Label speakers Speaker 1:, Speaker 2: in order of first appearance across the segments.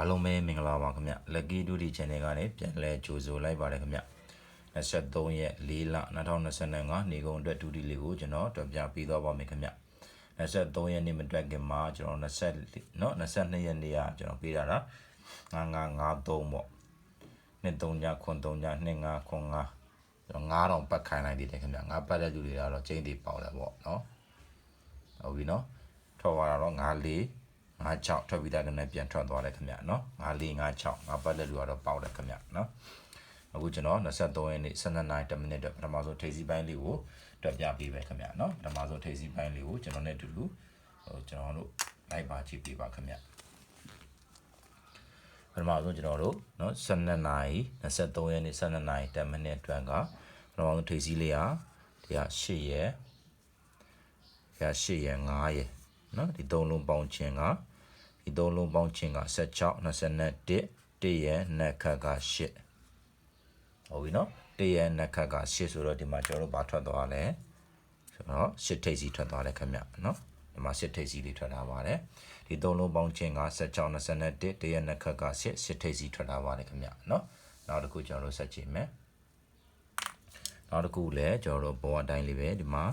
Speaker 1: အားလုံးပဲမင်္ဂလာပါခင်ဗျ Lucky Duty Channel ကနေပြန်လဲကြိုဆိုလိုက်ပါတယ်ခင်ဗျ23ရက်4လ2025နေကုန်အတွက်ဒူတီလေးကိုကျွန်တော်တွက်ပြပေးတော့ပါမယ်ခင်ဗျ23ရက်နေ့မတွက်ခင်မှာကျွန်တော်20เนาะ22ရက်နေ့ကကျွန်တော်ပေးတာလား9953ပေါ့နှစ်3ညခွန်3ည2 5ခွန်5ကျွန်တော်9000ပတ်ခိုင်းလိုက်သေးတယ်ခင်ဗျငါပတ်တဲ့လူတွေကတော့ကျင်းတီပေါက်တယ်ပေါ့เนาะဟုတ်ပြီเนาะထော်လာတော့94 56ထွက်ပြီးသားကနေပြန်ထွက်သွားတယ်ခင်ဗျနော်9456ငါပတ်လက်လူကတော့ပေါက်တယ်ခင်ဗျနော်အခုကျွန်တော်23ရက်နေ့12နာရီ10မိနစ်အတွက်ပထမဆုံးထိပ်စီးပိုင်းလေးကိုတွက်ပြပေးပဲခင်ဗျနော်ပထမဆုံးထိပ်စီးပိုင်းလေးကိုကျွန်တော်နဲ့အတူတူဟိုကျွန်တော်တို့လိုက်ပါကြည့်ပေးပါခင်ဗျပထမဆုံးကျွန်တော်တို့နော်12နာရီ23ရက်နေ့12နာရီ10မိနစ်အတွက်ကပထမဆုံးထိပ်စီးလေးဟာဒီက8ရက်ဒီက8ရက်9ရက်နော်ဒီသုံးလုံးပေါင်းခြင်းက ဒီသုံးလုံးပေါင်းခြင်းက16 21 1ရဲ့နက်ခတ်က8ဟုတ်ပြီနော်1ရဲ့နက်ခတ်က8ဆိုတော့ဒီမှာကျွန်တော်တို့ဘာထွက်သွားလဲဆိုတော့8ထိပ်စီထွက်သွားတယ်ခင်ဗျနော်ဒီမှာ8ထိပ်စီလေးထွက်လာပါတယ်ဒီသုံးလုံးပေါင်းခြင်းက16 21 1ရဲ့နက်ခတ်က8 8ထိပ်စီထွက်လာပါတယ်ခင်ဗျနော်နောက်တစ်ခုကျွန်တော်တို့ဆက်ကြည့်မယ်နောက်တစ်ခုလည်းကျွန်တော်တို့ဘောအတိုင်းလေးပဲဒီမှာ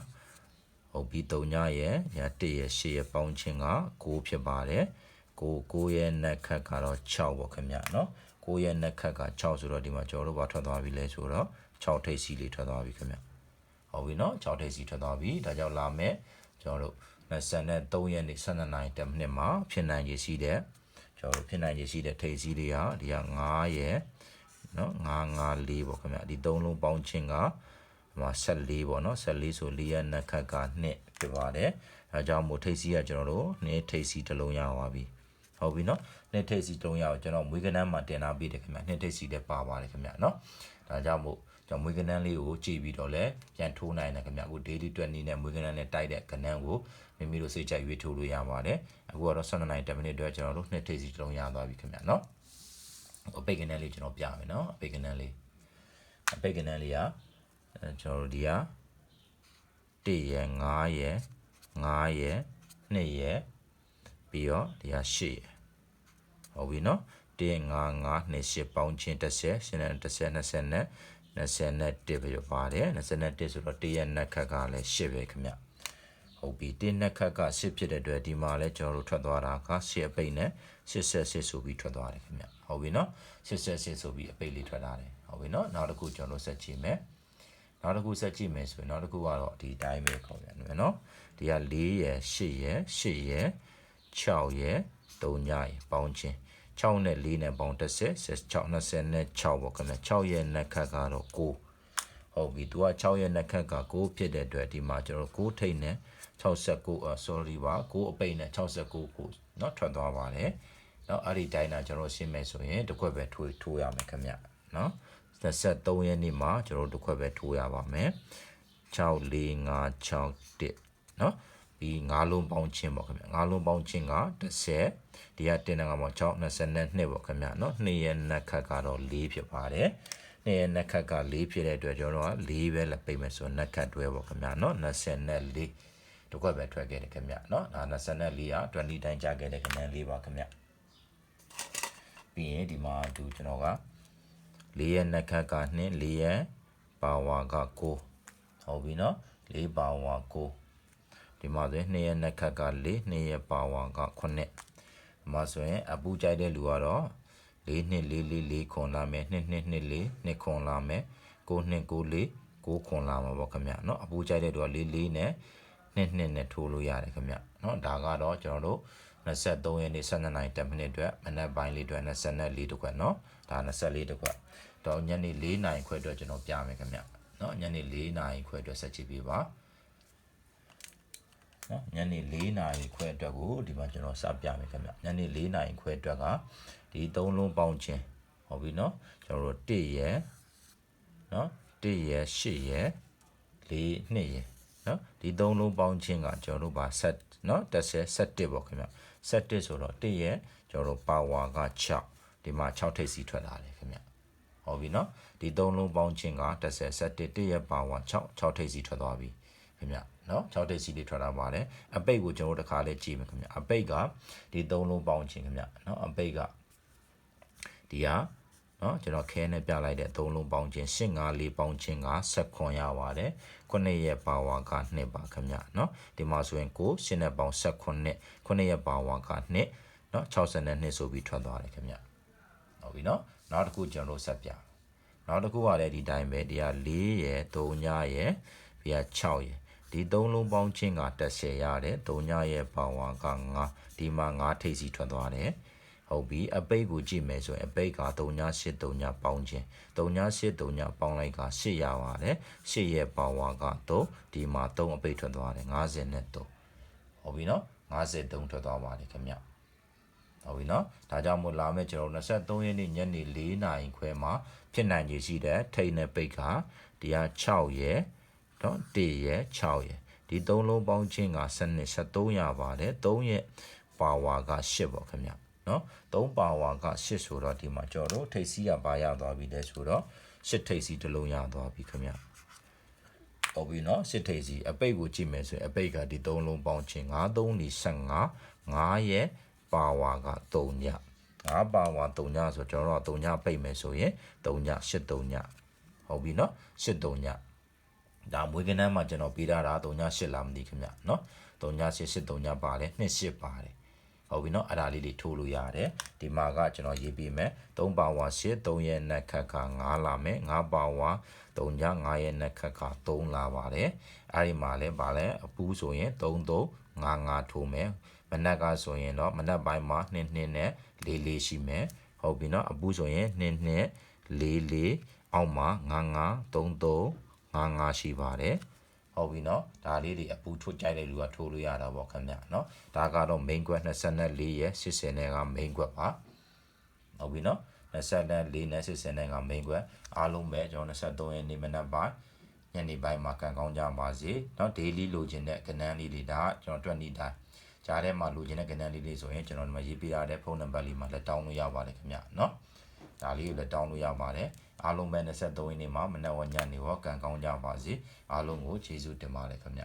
Speaker 1: ဟုတ်ပြီ3ညရဲ့ည1ရဲ့8ရဲ့ပေါင်းခြင်းက9ဖြစ်ပါတယ် ကို9ရဲ့နက်ခတ်ကတော့6ပေါ့ခင်ဗျနော်9ရဲ့နက်ခတ်က6ဆိုတော့ဒီမှာကျွန်တော်တို့ဘာထွက်သွားပြီလဲဆိုတော့6ထိပ်စီလေးထွက်သွားပြီခင်ဗျဟုတ်ပြီနော်6ထိပ်စီထွက်သွားပြီဒါကြောင့်လာမယ်ကျွန်တော်တို့23ရက်နေ့12နိုင်10မိနစ်မှာဖြစ်နိုင်ရရှိတဲ့ကျွန်တော်တို့ဖြစ်နိုင်ရရှိတဲ့ထိပ်စီလေးဟာဒီက9ရဲ့နော်954ပေါ့ခင်ဗျဒီ3လုံးပေါင်းခြင်းကမှာ14ပေါ့နော်14ဆို4ရက်နက်ခတ်က2ဖြစ်ပါတယ်အဲကြောင့်မို့ထိပ်စီကကျွန်တော်တို့နှစ်ထိပ်စီတစ်လုံးရပါပြီ ဟုတ်ပြီနော်နှစ်ထိပ်စီတုံးရအောင်ကျွန်တော်မွေးကနန်းမှာတင်လာပေးတယ်ခင်ဗျနှစ်ထိပ်စီလည်းပါပါတယ်ခင်ဗျနော်ဒါကြောင့်မို့ကျွန်တော်မွေးကနန်းလေးကိုကြည့်ပြီးတော့လည်းပြန်ထိုးနိုင်တယ်ခင်ဗျအခု daily 12နည်းနဲ့မွေးကနန်းနဲ့တိုက်တဲ့ကနန်းကိုမိမိတို့စိတ်ကြိုက်ရွေးထိုးလို့ရပါတယ်အခုကတော့12နိုင်10မိနစ်အတွက်ကျွန်တော်တို့နှစ်ထိပ်စီတုံးရသွားပြီခင်ဗျနော်အပိတ်ကနန်းလေးကျွန်တော်ပြမယ်နော်အပိတ်ကနန်းလေးအပိတ်ကနန်းလေးကကျွန်တော်တို့ဒီက1ရယ်5ရယ်5ရယ်2ရယ် ပြီးတော့ဒီက8ရယ်ဟုတ်ပြီနော်1 5 5 2 8ပေါင်းချင်း30ရှင်းတယ်30 20နဲ့21ပဲပါတယ်21ဆိုတော့1ရဲ့နက်ခက်ကလည်း8ပဲခင်ဗျဟုတ်ပြီ1နက်ခက်က8ဖြစ်တဲ့အတွက်ဒီမှာလည်းကျွန်တော်တို့ထွက်သွားတာက8အပိတ်နဲ့88ဆိုပြီးထွက်သွားတယ်ခင်ဗျဟုတ်ပြီနော်88ဆိုပြီးအပိတ်လေးထွက်လာတယ်ဟုတ်ပြီနော်နောက်တစ်ခုကျွန်တော်တို့ဆက်ကြည့်မယ်နောက်တစ်ခုဆက်ကြည့်မယ်ဆိုရင်နောက်တစ်ခုကတော့ဒီအတိုင်းပဲခေါ်ပြန်မယ်နော်ဒီက4ရယ်8ရယ်8ရယ် 6ရယ်3ညရယ်ပေါင်းချင်း6နဲ့4နဲ့ပေါင်း30 16 20နဲ့6ပေါ့ခင်ဗျ6ရဲ့နက်ခတ်ကတော့9ဟုတ်ပြီသူက6ရဲ့နက်ခတ်က9ဖြစ်တဲ့အတွက်ဒီမှာကျွန်တော်9ထိတ်နဲ့69 sorry ပါ9အပိတ်နဲ့69ကိုเนาะထွက်သွားပါတယ်เนาะအဲ့ဒီတိုင်းတာကျွန်တော်ရှင်းမယ်ဆိုရင်တစ်ခွက်ပဲထိုးထိုးရမယ်ခင်ဗျเนาะ23ရက်နေ့မှာကျွန်တော်တစ်ခွက်ပဲထိုးရပါမယ်6 4 5 6 1เนาะ ပြီး၅လုံးပေါင်းချင်းပေါ့ခင်ဗျ၅လုံးပေါင်းချင်းက30ဒီကတင်တဲ့ကမှာ6 22ပေါ့ခင်ဗျเนาะ2ရဲ့နက်ခတ်ကတော့4ဖြစ်ပါတယ်2ရဲ့နက်ခတ်က4ဖြစ်တဲ့အတွက်ကျွန်တော်က4ပဲလက်ပိတ်မယ်ဆိုနက်ခတ်တွဲပေါ့ခင်ဗျเนาะ24တကွက်ပဲထွက်ခဲ့တယ်ခင်ဗျเนาะဒါ24က20တိုင်းကြာခဲ့တဲ့ခင်ဗျ4ပါခင်ဗျပြီးရင်ဒီမှာသူကျွန်တော်က4ရဲ့နက်ခတ်က2 4ရဲ့ပါဝါက9ဟုတ်ပြီเนาะ4ပါဝါ9 ဒီမှာဆိုရင်2ရဲ့နက်ခတ်က4 2ရဲ့ပါဝါက9ဒီမှာဆိုရင်အပူကြိုက်တဲ့လူကတော့4နှစ်4 4 4ခွန်လာမယ်2နှစ်2 4 2ခွန်လာမယ်9နှစ်9 4 9ခွန်လာမှာပေါ့ခင်ဗျเนาะအပူကြိုက်တဲ့လူက4 4နဲ့2နှစ်နဲ့ထိုးလို့ရတယ်ခင်ဗျเนาะဒါကတော့ကျွန်တော်တို့23ရက်နေ့12နိုင်10မိနစ်အတွက်မနက်ပိုင်းလေးအတွက်24တခွက်เนาะဒါ24တခွက်တော့ညနေ4နိုင်ခွဲအတွက်ကျွန်တော်ပြမယ်ခင်ဗျเนาะညနေ4နိုင်ခွဲအတွက်ဆက်ကြည့်ပေးပါ နော်ညနေ4နာရီခွဲအတွက်ကိုဒီမှာကျွန်တော်စပြမယ်ခင်ဗျညနေ4နာရီခွဲအတွက်ကဒီ3လုံးပေါင်းခြင်းဟုတ်ပြီနော်ကျွန်တော်တို့1ရယ်နော်1ရယ်8ရယ်4 2ရယ်နော်ဒီ3လုံးပေါင်းခြင်းကကျွန်တော်တို့ပါဆက်နော်30 17ပေါ့ခင်ဗျ17ဆိုတော့1ရယ်ကျွန်တော်တို့ပါဝါက6ဒီမှာ6ထိပ်စီထွက်လာတယ်ခင်ဗျဟုတ်ပြီနော်ဒီ3လုံးပေါင်းခြင်းက30 17 1ရယ်ပါဝါ6 6ထိပ်စီထွက်သွားပြီခင်ဗျ နော်6တိတ်စီလေးထွက်လာပါတယ်အပိတ်ကိုကျွန်တော်တို့တစ်ခါလေးကြည့်မယ်ခင်ဗျအပိတ်ကဒီ၃လုံးပေါင်းခြင်းခင်ဗျနော်အပိတ်ကဒီကနော်ကျွန်တော်ခဲနဲ့ပြလိုက်တဲ့သုံးလုံးပေါင်းခြင်း8 5 4ပေါင်းခြင်းက16ရပါတယ်9ရဲ့ပါဝါက2ပါခင်ဗျနော်ဒီမှာဆိုရင်ကို8နဲ့ပေါင်း16 9ရဲ့ပါဝါက2နော်62ဆိုပြီးထွက်သွားတယ်ခင်ဗျဟုတ်ပြီနော်နောက်တစ်ခုကျွန်တော်တို့ဆက်ပြနောက်တစ်ခုကလည်းဒီတိုင်းပဲတရား4ရယ်3ညရယ်ပြီးက6ရယ် ဒီသုံးလုံးပေါင်းခြင်းက10ရတယ်3ညရဲ့ပါဝါက9ဒီမှာ9ထိပ်စီထွက်သွားတယ်ဟုတ်ပြီအပိတ်ကိုကြည့်မယ်ဆိုရင်အပိတ်က38 3ပေါင်းခြင်း38 3ပေါင်းလိုက်က8ရပါတယ်8ရဲ့ပါဝါက3ဒီမှာ3အပိတ်ထွက်သွားတယ်50နဲ့3ဟုတ်ပြီနော်53ထွက်သွားပါတယ်ခင်ဗျဟုတ်ပြီနော်ဒါကြောင့်မို့လာမယ့်ကျွန်တော်23ရက်နေ့ညနေ4နာရီခွဲမှာဖြစ်နိုင်ခြေရှိတဲ့ထိတ်နဲ့ပိတ်ကဒီက6ရဲ့ နော်1ရဲ့6ရဲ့ဒီသုံးလုံးပေါင်းခြင်းကစနစ်73ရပါတယ်3ရဲ့ပါဝါက8ပေါ့ခင်ဗျနော်3ပါဝါက8ဆိုတော့ဒီမှာကျွန်တော်တို့ထိတ်စီးကပါရသွားပြီလဲဆိုတော့8ထိတ်စီတစ်လုံးရသွားပြီခင်ဗျဟုတ်ပြီနော်8ထိတ်စီအပိတ်ကိုကြည့်မယ်ဆိုရင်အပိတ်ကဒီ3လုံးပေါင်းခြင်း9 3 15 9ရဲ့ပါဝါက3ည9ပါဝါ3ညဆိုကျွန်တော်တို့3ညပိတ်မယ်ဆိုရင်3ည8 3ညဟုတ်ပြီနော်8 3ည ဒါမွေးကနန်းမှာကျွန်တော်ပေးထားတာ3ည8လားမသိခင်ဗျနော်3ည8 8 3ညပါတယ်2 8ပါတယ်ဟုတ်ပြီနော်အဲ့ဒါလေးတွေထိုးလို့ရတယ်ဒီမှာကကျွန်တော်ရေးပေးမယ်3ပါဝါ8 3ရဲ့နက်ခတ်က9လာမယ်9ပါဝါ3ည9ရဲ့နက်ခတ်က3လာပါတယ်အဲ့ဒီမှာလဲဗာလဲအပူးဆိုရင်3 3 5 5ထိုးမယ်မနက်ကဆိုရင်တော့မနက်ပိုင်းမှာ2 2နဲ့4 4ရှိမယ်ဟုတ်ပြီနော်အပူးဆိုရင်2 2 4 4အောက်မှာ9 9 3 3 5 5ရှိပါတယ်ဟုတ်ပြီနော်ဒါလေးတွေအပူထိုးကြိုက်တဲ့လူကထိုးလို့ရတာပေါ့ခင်ဗျနော်ဒါကတော့ main quest 24ရဲ့80နဲ့က main quest ပါဟုတ်ပြီနော်24နဲ့80နဲ့က main quest အားလုံးပဲကျွန်တော်23ရက်နေ့မနက်ပိုင်းညနေပိုင်းမှာကန်ကောင်းကြပါစေเนาะ daily လိုချင်တဲ့ကဏ္ဍလေးတွေဒါကျွန်တော်20တိုင်းကြားထဲမှာလိုချင်တဲ့ကဏ္ဍလေးတွေဆိုရင်ကျွန်တော်ဒီမှာရေးပြရတဲ့ဖုန်းနံပါတ်လေးမှာလက်တောင်းလို့ရပါတယ်ခင်ဗျเนาะ ဒါလေးကိုလက်တောင်းလို့ရပါတယ်အားလုံးပဲ23ရက်နေ့မှာမနက်ဝညနေဝကန်ကောင်းကြပါစေအားလုံးကိုကျေးဇူးတင်ပါတယ်ခင်ဗျ